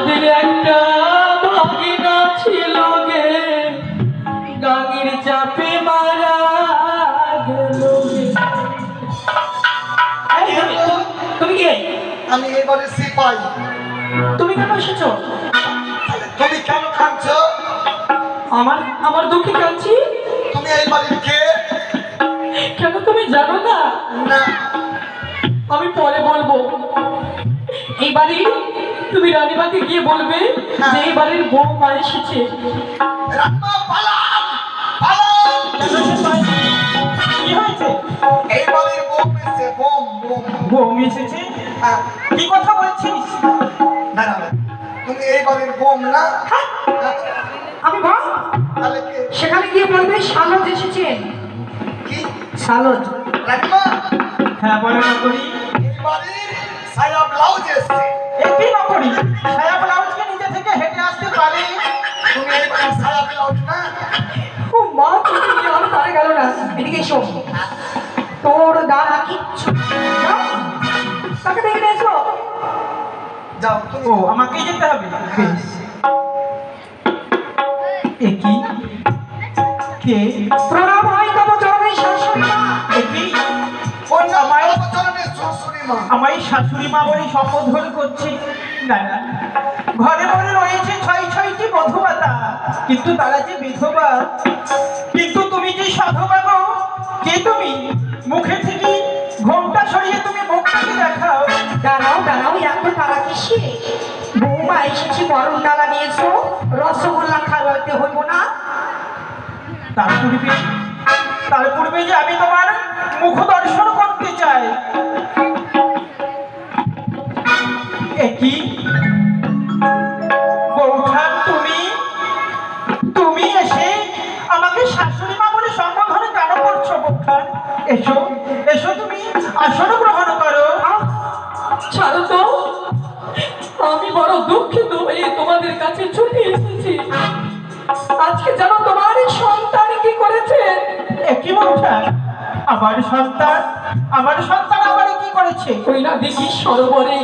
যাদের একটা ভাগিনা ছিল গে। গাঙির চাপে মারা গেল তুমি- কে? আমি এবারে সিপাই। তুমি কেন এসেছ? তুমি কেন কাঁদছ? আমার আমার দুঃখে কাঁদছি? তুমি এই বাড়ির কে? কেন তুমি জানো না? না। আমি পরে বলব। এই বাড়ি তুমি রানীমাকে গিয়ে বলবে যে এই বাড়ির এসেছে। বউ এসেছে কি কথা বলছিস? না না না। তুমি এই বাড়ির বোম না? হ্যাঁ, আমি বল সেখানে গিয়ে বলবে সালজ এসেছেন কি? সালজ। হ্যাঁ বলো না করি এই বাড়ির সায়া ব্লাউজ এসছে। একটি না করি ব্লাউজকে নিজে থেকে হেঁটে আসতে পারে। তুমি এই বাড়ির সায়া ব্লাউজ না? ও মা তুমি আমার পারে গেল না। এদিকে এসো। তোর দ্বারা কিচ্ছু যাও, তাকে দেখে এসো। যাও। ও আমাকেই যেতে হবে। একই কে? প্রণাম। আমায় শাশুড়ি মা বলে সম্বোধন করছে। না না ঘরে ঘরে রয়েছে ছয় ছয়টি বধুবাতা কিন্তু তারা যে বিধবা কিন্তু তুমি যে সাধবা গো কে তুমি? মুখে থেকে ঘোমটা সরিয়ে তুমি মুখটাকে দেখাও। দাঁড়াও দাঁড়াও এত তারা কিসে বৌমা এসেছি বরণ ডালা নিয়েছো রসগোল্লা খাওয়াতে হইব না। তার পূর্বে তার পূর্বে যে আমি তোমার মুখ দর্শন কাছে ছুটে এসেছি। আজকে যেন তোমার সন্তান কি করেছে? একই মাথা আমার সন্তান আমার সন্তান আমার কি করেছে? কইলা না দেখি সরোবরে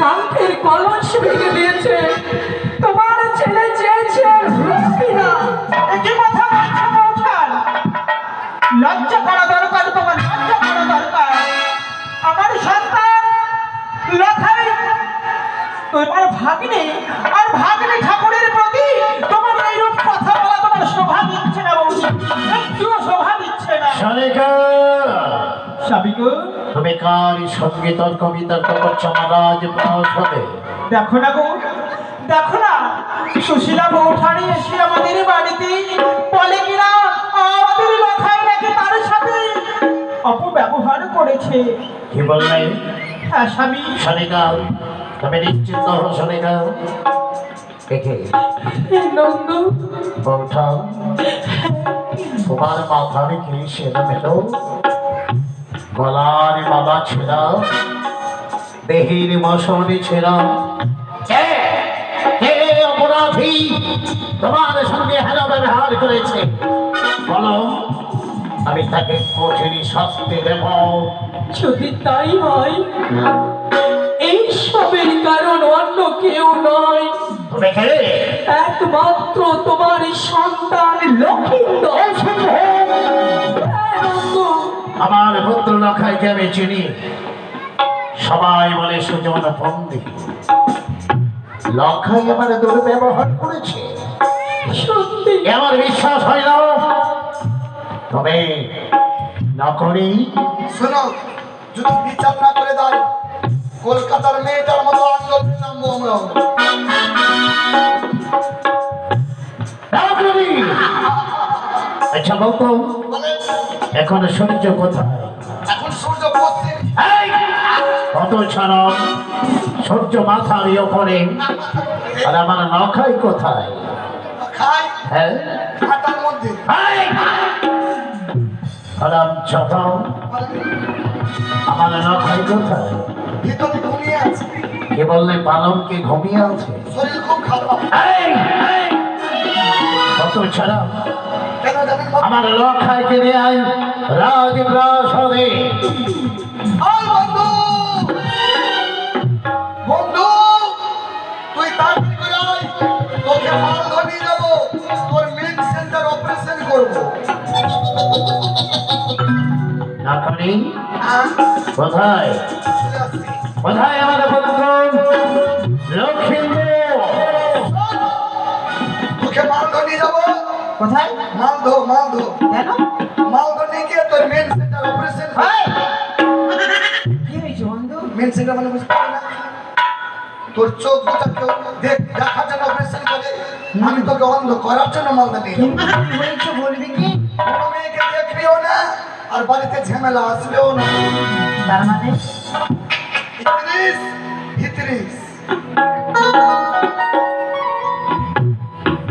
কাঙ্ক্ষের কলস ভেঙে দিয়েছে। তোমার ছেলে চেয়েছে রুপিনা একই কথা লজ্জা করা দরকার তোমার লজ্জা করা দরকার। আমার সন্তান লখাই তোমার ভাগ্নে আর ভাগ্নে ঠাকুরের প্রতি তোমার এইরূপ কথা বলা তোমার শোভা দিচ্ছে না বৌদি। একটুও শোভা দিচ্ছে না। শালিকা! সাবিকু তুমি কার সঙ্গে তর্ক বিতর্ক করছ মহারাজ প্রসবে দেখো না গো দেখো না সুশীলা বৌঠানি এসে আমাদের বাড়িতে বলে কিনা আমাদের লখাই নাকি তার সাথে অপব্যবহার করেছে? কি বললে? হ্যাঁ স্বামী। শালিকা তুমি নিশ্চিন্ত হো শালিকা দেখে নন্দ। বৌঠা তোমার মাথার কি সেটা মেলো? গলার বাবা ছেড়া দেহের কে? কে অপরাধী? তোমার সঙ্গে হেলা ব্যবহার করেছে। বলো আমি তাকে কঠিন শাস্তি দেব। যদি তাই হয় এই সবের কারণ অন্য কেউ নয়। একমাত্র তোমার সন্তান নন্দ। আমার পুত্র লখাইকে আমি চিনি। সবাই বলে সুজন বন্দি লখাই আমার দুর্ব্যবহার করেছে। আমার বিশ্বাস হয় না। তবে না করি শোনো যদি বিচার না করে দেয় কলকাতার মেয়েটার মতো আন্দোলন নামবো আমরা। আচ্ছা বলতো। মানে এখন সূর্য কোথায়? এখন সূর্য! কত ছাড়া সূর্য মাথার ওপরে আর আমার নখাই কোথায়? হ্যাঁ? আমার নখাই কোথায়? কে বললে ঘুমিয়ে আছে? শরীর খুব খারাপ। এই! এই! কত ছাড়া? আমার লখাই কিনে আই রাজপ্রাসাদে আয় বন্ধু! বন্ধু! তুই তাড়াতাড়ি করে আয় তোকে মালদহ নিয়ে যাব তোর মেন সেন্টার অপারেশন করব। না করি হ্যাঁ? কোথায়? কোথায় আমার বন্ধু মেন বুঝতে পারি না। তোর চোখ দুটা কেউ দেখ দেখার জন্য অপারেশন করে। আমি তোকে অন্ধ করার জন্য মালদা নিয়ে হয়েছে বলবি কি? কোনো মেয়েকে দেখবিও না আর বাড়িতে ঝামেলা আসবেও না। তার মানে? ইত্রিস ইত্রিস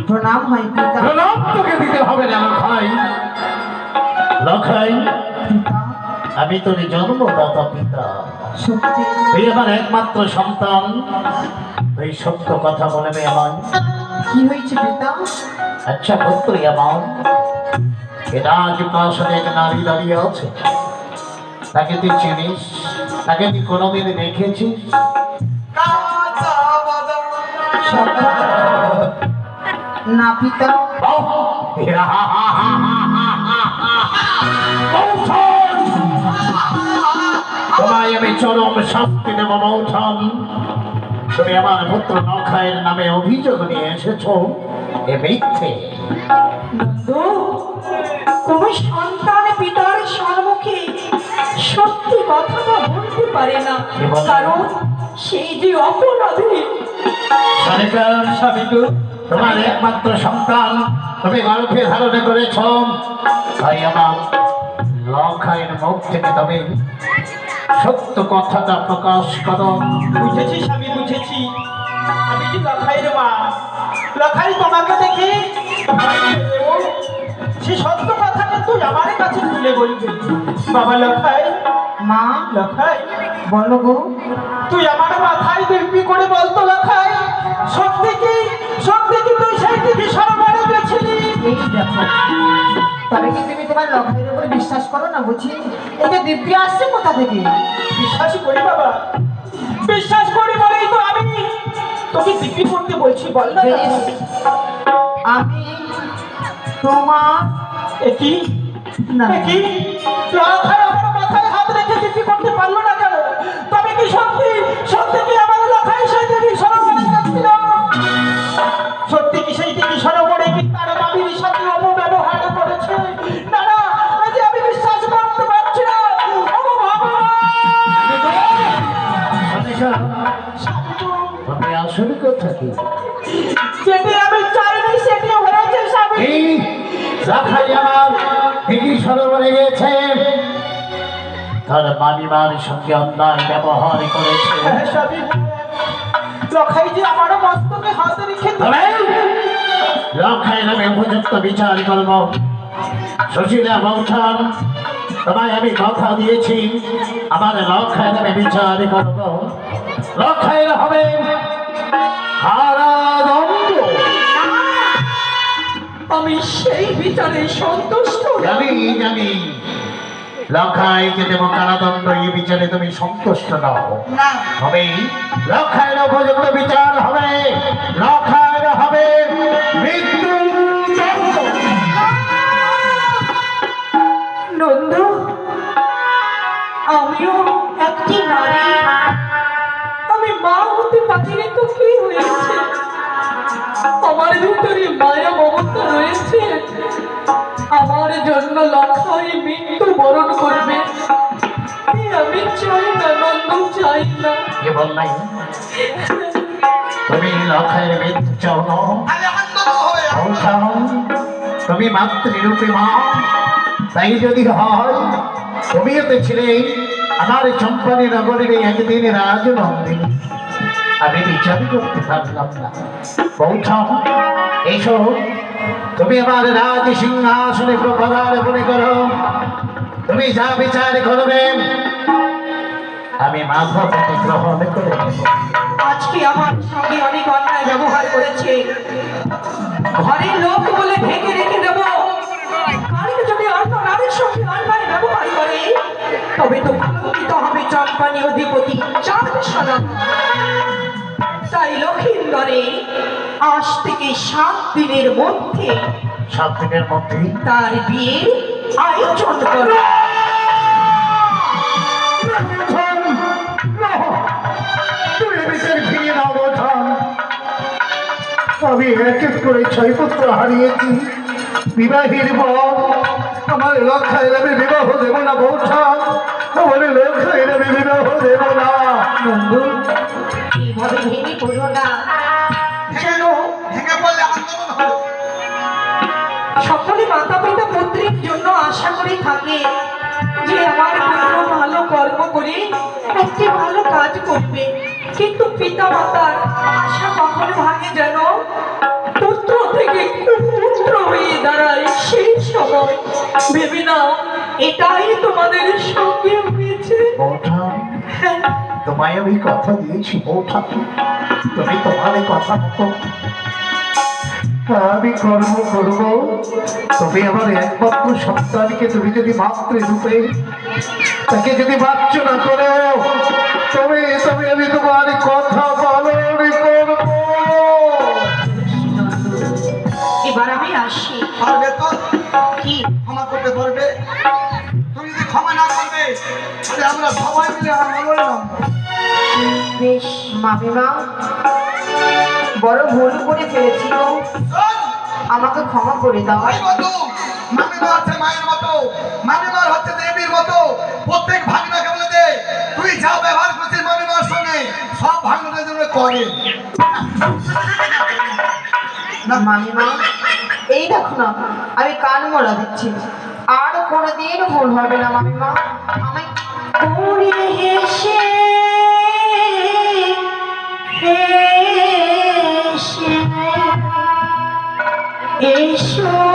প্রণাম হয় পিতা। প্রণাম তোকে দিতে হবে না লখাই। লখাই আমি তোর জন্মদাতা পিতা। তুই আমার একমাত্র সন্তান। তুই সত্য কথা বলবে আমার। কি হয়েছে পিতা আচ্ছা পুত্রী আমার। এ রাজপ্রাসাদে এক নারী দাঁড়িয়ে আছে। তাকে তুই চিনিস? তাকে তুই কোনোদিন দেখেছিস? না পিতা। তোমায় আমি চরম শাস্তি দেব মৌথন তুমি আমার পুত্র নখায়ের নামে অভিযোগ নিয়ে এসেছ। এ মিথ্যে। কোন সন্তান পিতার সম্মুখে সত্যি কথাটা বলতে পারে না। কারণ সেই যে অপরাধী তোমার একমাত্র সন্তান তুমি গর্ভে ধারণে করেছ। তাই আমার লখায়ের মুখ থেকে তবে সত্য কথাটা প্রকাশ করো। বুঝেছি স্বামী বুঝেছি। আমি যে লখাইয়ের মা। লখাই তোমাকে দেখে সে সত্য কথাটা তুই আমার কাছে তুলে বলবি। বাবা লখাই, মা লখাই, বলো গো। তুই আমার মাথায় দেখবি করে বলতো লখাই, সত্যি কি? বিশ্বাস করো না বুঝি? ওকে দিব্য আসছে কোথা থেকে? বিশ্বাস করি বাবা। বিশ্বাস করি বলেই তো আমি তোকে দিব্য করতে বলছি বল না আমি তোমার একই না আমার মাথায় হাত রেখে দিব্য করতে পারল না। মামিমার সঙ্গে অন্যায় ব্যবহার করেছে। হ্যাঁ, মস্তকে হাত রেখে নামে উপযুক্ত বিচার করব সুশীলা বৌঠান তোমায় আমি কথা দিয়েছি। আমার লক্ষ্যের আমি বিচার করব লক্ষ্যের হবে। আমি সেই বিচারে সন্তুষ্ট না। জানি। লক্ষাইকে দেব কারাদণ্ড এই বিচারে তুমি সন্তুষ্ট নও। না। হবে লক্ষায়ের উপযুক্ত বিচার হবে। লক্ষায়ের হবে মৃত্যু। নন্দু আমিও একটি নারী। আমি মা হতে পারিনি তো কি হয়েছে? আমার ভিতরে মায়া মমতা রয়েছে। আমার জন্য লক্ষাই মৃত্যু বরণ করবে। আমি চাই না নন্দু চাই না। কে বললাই তুমি লক্ষায়ের মৃত্যু চাও না। তুমি মাতৃরূপে মা। তাই যদি হয় তুমিও তো ছিলে আমার চম্পানি নগরীর একদিন রাজনন্দিনী। আমি বিচার করতে পারলাম না। পৌঁছাও এসো। তুমি আমার রাজ সিংহাসনে পদার্পণে করো। তুমি যা বিচার করবে আমি মাধবকে গ্রহণ করে আজকে আমার সঙ্গে অনেক অন্যায় ব্যবহার করেছে। ঘরের লোক বলে ঢেকে রেখে দেব। কালকে যদি অন্য নারীর সঙ্গে অন্যায় ব্যবহার করে তবে তো কলঙ্কিত হবে চম্পানি অধিপতি চাঁদ তাই লক্ষিন্দরে আজ থেকে সাত দিনের মধ্যে সাত দিনের মধ্যে? তার বিয়ে আমি এক এক করে ছয় পুত্র হারিয়েছি বিবাহের পর আমার লক্ষ্যের আমি বিবাহ দেব না বৌঠান আমার লক্ষ্যের আমি বিবাহ দেব না বন্ধু এইভাবে না আন্দোলন সকলে মাতা আশা করে থাকে যে আমার পুত্র ভালো কর্ম করে একটি ভালো কাজ করবে। কিন্তু পিতা মাতার আশা কখনো ভাঙে যেন? পুত্র থেকে কুপুত্র হয়ে দাঁড়ায় সেই সময়। ভেবে নাও এটাই তোমাদের সঙ্গে হয়েছে। হ্যাঁ। তোমায় আমি কথা দিয়েছি বৌঠান তুমি তোমার কথা মতো আমি কর্ম করব। তবে আমার একমাত্র সন্তানকে তুমি যদি মাতৃরূপে তাকে যদি বাচ্চ না করো তবে তবে আমি তোমার কথা পালন করব। এবার আমি আসি। পারবে তো কি? ক্ষমা করতে পারবে? তুমি যদি ক্ষমা না করবে তাহলে আমরা সবাই মিলে আন্দোলন নামবো। বেশ মামিমা। বড় ভুল করে ফেলেছি গো। আমাকে ক্ষমা করে দাও। মামিমা হচ্ছে মায়ের মতো। মামিমার হচ্ছে দেবীর মতো। প্রত্যেক ভাগনাকে বলে দে তুই যা ব্যবহার করছিস মামিমার সঙ্গে। সব ভাগনাদের জন্য করে। মামিমা এই দেখো না আমি কান মোলা দিচ্ছি। আর কোনোদিন ভুল হবে না মামিমা। হেসে Hey, sure.